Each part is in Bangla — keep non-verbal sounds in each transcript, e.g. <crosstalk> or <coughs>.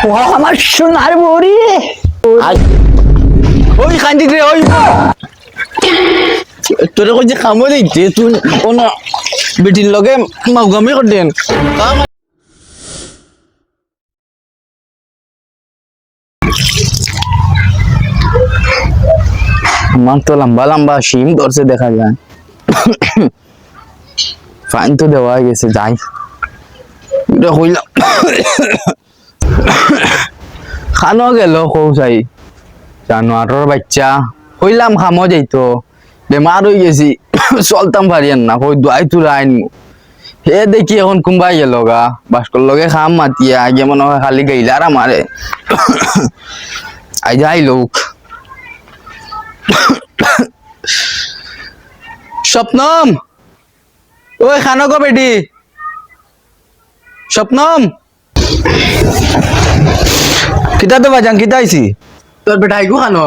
ও আমার সোনার বড়ি। ওই কান্দি রে ওই তোরে কই যে খামো দিতে তুই কোন বেটির লগে মাউগামি করতেন। আমার তো লম্বা লম্বা শিম ধরছে দেখা যায়। <coughs> ফাইন তো দেওয়া গেছে যাই। এটা হইলাম <coughs> খানো গেল কৌসাই জানোয়ারের বাচ্চা। হইলাম খামো যাইতো বেমার হয়ে গেছি। <coughs> চলতাম পারিয়ান না কই দুয়াই তুরা আইন হে দেখি এখন কুম্বাই গেল গা। বাসকর লগে খাম মাতিয়া আগে মনে হয় খালি গেইলার আমারে <coughs> আই যাই লোক স্বপ্নম! ওই খানো গো বেটি। স্বপ্নম! কিতা তো বাজান কিতা আইছি তোর বেটাই গো খানো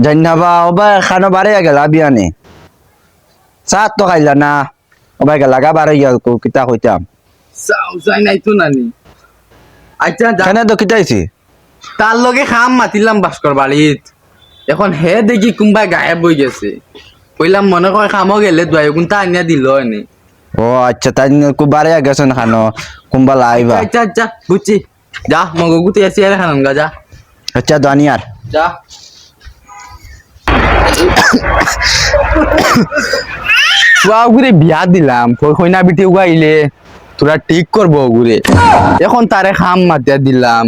জান্নাবা ওবা খানো বারে গেল বিয়ানে সাত তো খাইলা না? ওবা গেল গা বারে গেল কিতা কইতাম। চাও চাই নাই তো নানি। আচ্ছা যা- তো কিতা আইছি তার লগে খাম মাতিলাম ভাস্কর বাড়িত এখন হে দেখি কোনবা গায়েব হয়ে গেছে। কইলাম মনে কয় খামো গেলে দুয়াই কোনটা আনিয়া দিল এনে ও আচ্ছা তাই কু বারে গেছেন খানো কুম্বা লাইবা আচ্ছা আচ্ছা বুঝছি যা মগো গুতে আসি আর খানাম গা যা। আচ্ছা দানিয়ার। যা। ফুয়া ঘুরে বিয়া দিলাম কইনা বিটি উগাইলে তোরা ঠিক করব ঘুরে এখন তারে খাম মাতিয়া দিলাম।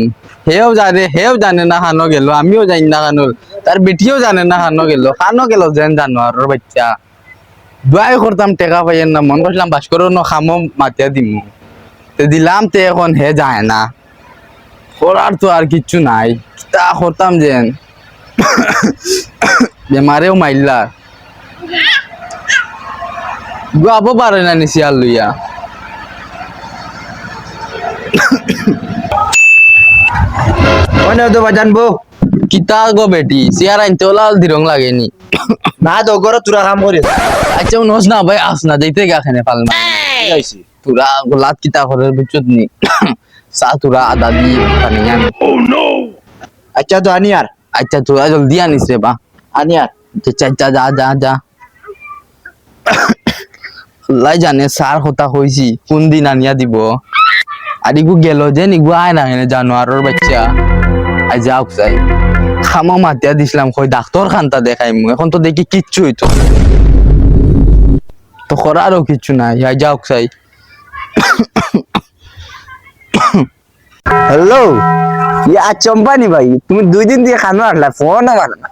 হেও জানে হেও জানে না খানো গেল আমিও জানি না খানো তার বেটিও জানে না খানো গেল খানো গেল যেন জানো আর বাচ্চা। দুয়াই করতাম, টেকা পাইয়েন না। মন করছিলাম ভাস্কর ন খামো, মাতিয়া দিমু। তে দিলাম তে এখন, হে যায় না। করার তো আর কিচ্ছু নাই। তা করতাম যেন। বেমারেও মাইল্লা গাবো পারে না নিছি আর লইয়া ওনে তো বাজান বো। কিতা গো বেটি? চেয়ার আনতে ওলাল দিরং লাগেনি না। তো গর তুরা কাম করি আচ্ছা নস না ভাই আস না যাইতে গা খানে পাল আইছি তুরা গোলাত কিতা করে বুঝছত নি। সা তুরা আদা দি পানিয়ান আচ্ছা তো আনিয়ার আচ্ছা তুরা জলদি আনিস রে বা আনিয়ার আচ্ছা আচ্ছা যা যা যা। আল্লাহ জানে সার হতা হইছি কোন দিন আনিয়া দিব। আর ইগু গেল যে নিগু আয় না জানোয়ারের বাচ্চা। আই যাওক চাই। খামা মাতিয়া দিছিলাম কই ডাক্তার খান্তা দেখাই মু এখন তো দেখি কিচ্ছু হইতো। তো করারও কিচ্ছু নাই আই যাওক চাই। হ্যালো ইয়া চম্পানি ভাই তুমি দুই দিন দিয়ে খানো আসলা ফোন আমার না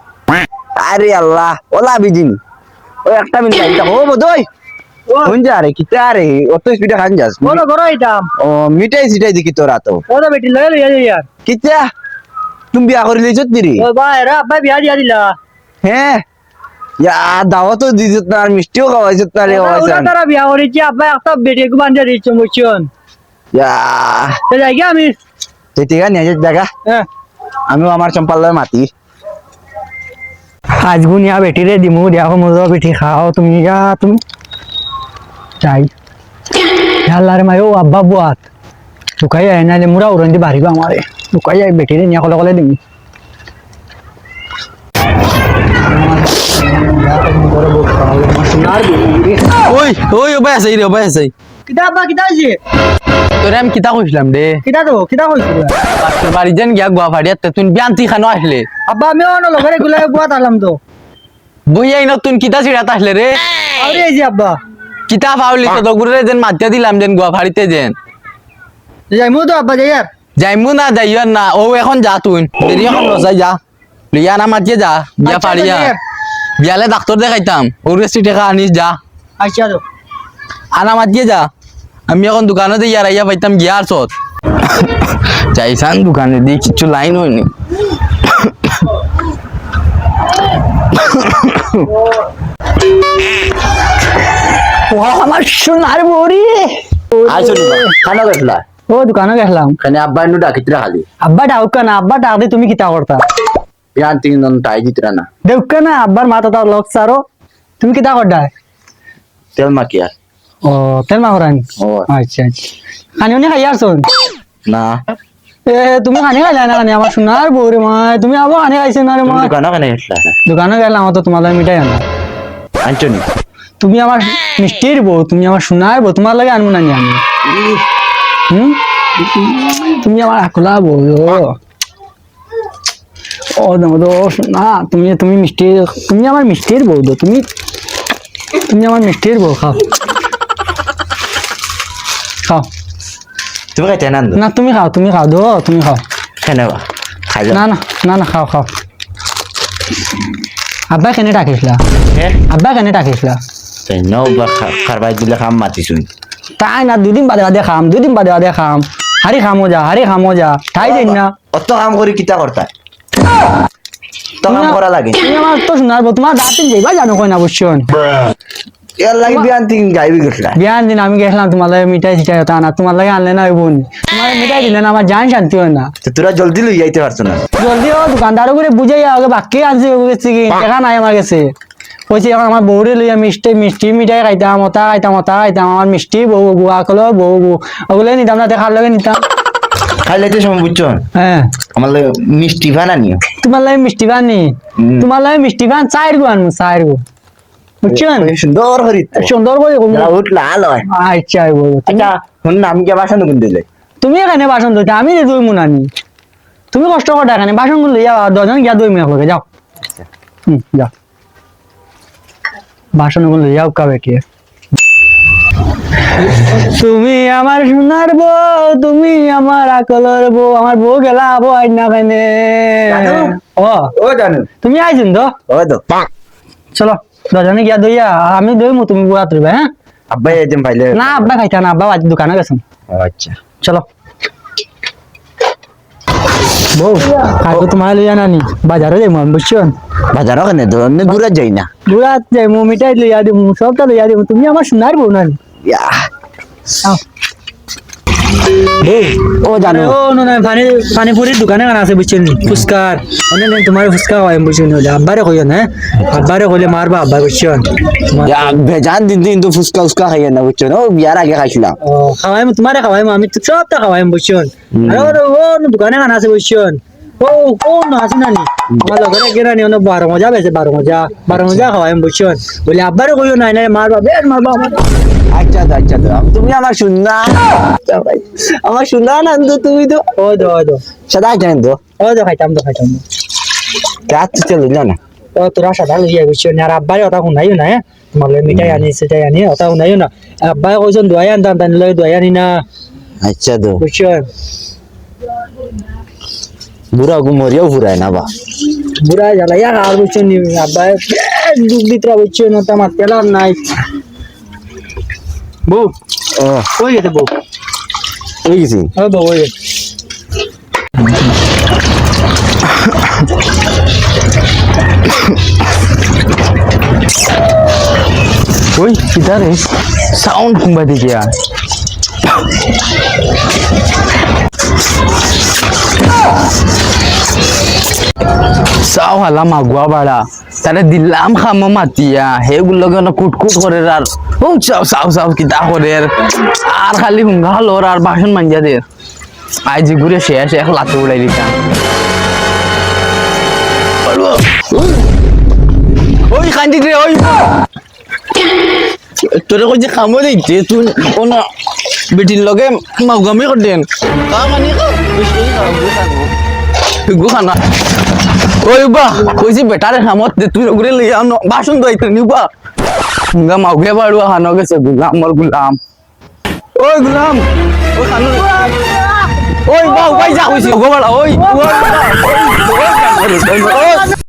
আরে আল্লাহ ওলা বিজিনি ওই একটা মিনিট আইতা ও বদই যা রে কিতা আরে অত স্পিডে খান যাস। বলো করো এটাম ও মিটাই সিটাই দেখি তোরা তো। ও তো বেটি লয়ে লইয়া যাই কিতা? তুমি বিয়া করে লিছত নিরি ও ভাই রা আব্বা বিয়া দিয়া দিলা হ্যাঁ ইয়া না আর মিষ্টিও খাওয়াইছত না রে ওরা তারা বিয়া করেছি আব্বা একটা বেটি কো বান্ধা দিচ্ছে মুচন ইয়া তো যাই আমি ঠিক আছে নিয়ে জায়গা হ্যাঁ আমিও আমার চম্পাল্লার মাতি আজ গুনিয়া বেটি রে দিমু দেখো মজা বেটি খাও তুমি যা তুমি চাই আল্লাহরে মায়ো আব্বা বুয়াত লুকাই আয় নালে মুরা উড়ন্দি বাড়িবা আমারে লুকাই আয় বেটি রে নিয়া কলে কলে দিমি ওই ওই ওবাই আছে রে ওবাই আছে। কিতা আব্বা কিতা হইছে তোরে আমি কিতা কইছিলাম রে কিতা তো কিতা হইছে তোর বাড়ি যেন গিয়া গুয়াহাটিয়াতে তুই বিয়ান্তি খানো আসলে আব্বা আমিও অন্য লগরে গুলাই বুয়াত আলাম তো। বইয়াই নতুন কিতা ছিড়াত আসলে রে আরে এই যে আব্বা। কিতা ফাউলি তো দগুরে যেন মাতিয়া দিলাম যেন গুয়াহাটিতে যেন। যাইমু তো আব্বা যাই আর যাইমু না যাইও না ও এখন যা তুই দেরি এখন লসাই যা লিয়া না মাতিয়ে যা বিয়া আচ্ছা, পারিয়া যাই। বিয়ালে ডাক্তার দেখাইতাম ওর কাছে টাকা আনিস যা আচ্ছা আনা মাতিয়ে যা আমি এখন দোকানে দিয়ে আর আইয়া পাইতাম গিয়া আর সত যাইছান দোকানে দিয়ে কিছু লাইন হয়নি ও আমার সোনার বড়ি আইছো খানা গেছলা ও দোকানে গেলাম। খানে আব্বা নু ডাকিতরা খালি। আব্বা ডাউকা না আব্বা ডাক দে তুমি কিতা করতা বিয়ান তিন জন টাই দিতরা না। দেউকা না আব্বার মাথা তার লক সারো তুমি কিতা করডা তেল মাকিয়া ও তেল মাহরানি ও আচ্ছা আচ্ছা। খানি উনি খাই আসুন না। এ তুমি খানি খাইলা না খানি? আমার সোনার বউ রে মাই তুমি আবার খানি খাইছে না রে তুমি মাই দোকানও কেন দোকানে গেলাম তো তোমার মিঠাই আনলাম আনছনি তুমি আমার মিষ্টির বউ তুমি আমার সোনার বউ তোমার লাগে আনব নি আমি? হুম? তুমি আমার আকলা বউ ও। ও না তুমি তুমি মিষ্টি তুমি আমার মিষ্টির বউ দো তুমি তুমি আমার মিষ্টির বউ খাও। খাও। তুমি খাইতে না না তুমি খাও তুমি খাও দো তুমি খাও। কেন খাই না না না না খাও খাও। আব্বা কেনে ডাকিছিলা? আব্বা কেনে ডাকিছিলা? খারবাই দিলে খাম মাতিছুন তাই না দুদিন বাদে বাদে খাম দুদিন বাদে বাদে খাম। হারি খামো যা হারি খামো যা তাই যাই না। অত কাম করি কিতা করতা? তো কাম করা লাগে। আমার তো শোনার তোমার দাঁতিন যাইবা জানো কই না বুঝছন এর লাগি বিয়ান তিন গাইবি গেছিলা বিয়ান দিন আমি গেছিলাম তোমার লাগে মিঠাই চিঠাই হতা না তোমার লাগে আনলে না বোন তোমার মিঠাই দিলে না আমার জান শান্তি হয় না। তো তোরা জলদি লই যাইতে পারছ না। জলদি ও দোকানদার করে বুঝাই আগে বাকি আনছে গেছে কি? দেখা নাই আমার কাছে। কইছে এখন আমার বউরে লইয়া মিষ্টি মিষ্টি মিঠাই খাইতাম মতা খাইতাম মতা খাইতাম আমার মিষ্টি বউ বউ আকলো বউ বউ ওগুলো নিতাম না দেখার লগে নিতাম। খাইলে সময় বুঝছ হ্যাঁ আমার লাগে মিষ্টি বানা নিও তোমার লাগে মিষ্টি পান নি। তোমার লাগে মিষ্টি পান চার গো আনব চার গো বুঝছেন সুন্দর তো। সুন্দর করে উঠ লাল হয়। আচ্ছা আচ্ছা শুন না আমি কে বাসন কোন দিলে তুমি এখানে বাসন ধুতে আমি দুই মুনানি তুমি কষ্ট করো এখানে বাসনগুলো দজন গিয়া দুই মিনিট যাও। হুম যাও। বাসনগুলো লইয়াও কা? বেটিয়ে তুমি আমার সোনার বউ তুমি আমার আকলের বউ আমার বউ গেলা আবো আই না খাইনে ও ও জানো। তুমি আইছেন তো? ও তো। চলো দজনে গিয়া দইয়া আমি দইমু তুমি বুয়া তুলবে হ্যাঁ? আব্বাই একদম পাইলে না আব্বা খাইতা না আব্বা আজ দোকানে গেছেন। আচ্ছা। চলো। বউ কাকু তোমার লইয়া নানি বাজারে যাই মন বুঝছেন? বাজার ওখানে তো অন্য দূরে যাই না। দুরাত যাই মো মিঠাই লইয়া দিম সবটা লইয়া দিম তুমি আমার সোনার বউ ইয়া। আও। ও জানো। ও নো না পানি পানি পুরির দোকানে কানা আছে বুঝছেন ফুচকার। অন্য নেই তোমার ফুচকা হয় বুঝছেন আব্বারে কইও না আব্বারে কইলে মারবা আব্বা বুঝছেন? ভেজান দিন দিন তো ফুচকা উস্কা খাইয়ে না বুঝছ ও বিয়ার আগে খাইছিলাম। ও খাওয়াইম তোমারে খাওয়াইম আমি তো সবটা খাওয়াইম বুঝছেন? আরে ও নো দোকানে কানা আছে বুঝছেন? ও ও না আছে নানি আমার লগরে গেরা নি অন্য বারো মজা বেছে বারো মজা। বারো মজা খাওয়াইম বুঝছেন বলে আব্বারে কইও নাই না মারবা বেশ মারবা আমার আচ্ছা তো আচ্ছা তো তুমি আমার শুননা। আমার শুননা না তো তুমি তো। ও দো ও দো। সদা জানেন তো ও দো খাইতাম তো খাইতাম তো। কাজ তো চলো না। ও তোরা সাদা লইয়া বুঝছেন আর আব্বারে ওটা শুনাইও না হ্যাঁ তোমার মিঠাই আনি সেটাই আনি ওটা শুনাইও না আব্বাই কইছেন দোয়াই আনতাম তাই লগে দোয়াই আনি না। আচ্ছা বুঝছেন বুড়া গুমরিয়াও ফুরায় না বা বুড়া জ্বালাইয়া আর বুঝছেন নি আব্বাই বেশ দুঃখ দিতরা বুঝছেন ওটা আমার তেলার নাই বউ ও কই গেছে বউ ওই গেছি ও বউ ওই গেছে ওই কিতারে সাউন্ড কুম্বা দিকে চাও হালা মাগুয়া বাড়া। তারে দিলাম খামো মাতিয়া। সেগুলো কেন কুটকুট করে আর। ও, চাও চাও চাও, কিতা করে আর খালি হুঙ্গা হলো আর বাসন মাঞ্জা দে। আজ ঘুরে শেষ, এক লাতে উড়াই দিতাম। ওই কান্দি রে, ওই। তোরে কই যে খামো দিতে তুই কোন বেটির লগে মাউগামি করতেন। কা মানে খানা ওই বা কইছি বেটারে খামত দে তুই ওগুলো লই আনো বাসন দইতে নিবা গা মাউগে বাড়ুয়া খানো গেছে গুলাম মোর গুলাম ওই গুলাম ওই খানো ওই বাউ পাই যা কইছি গো বাড়া ওই ওই ওই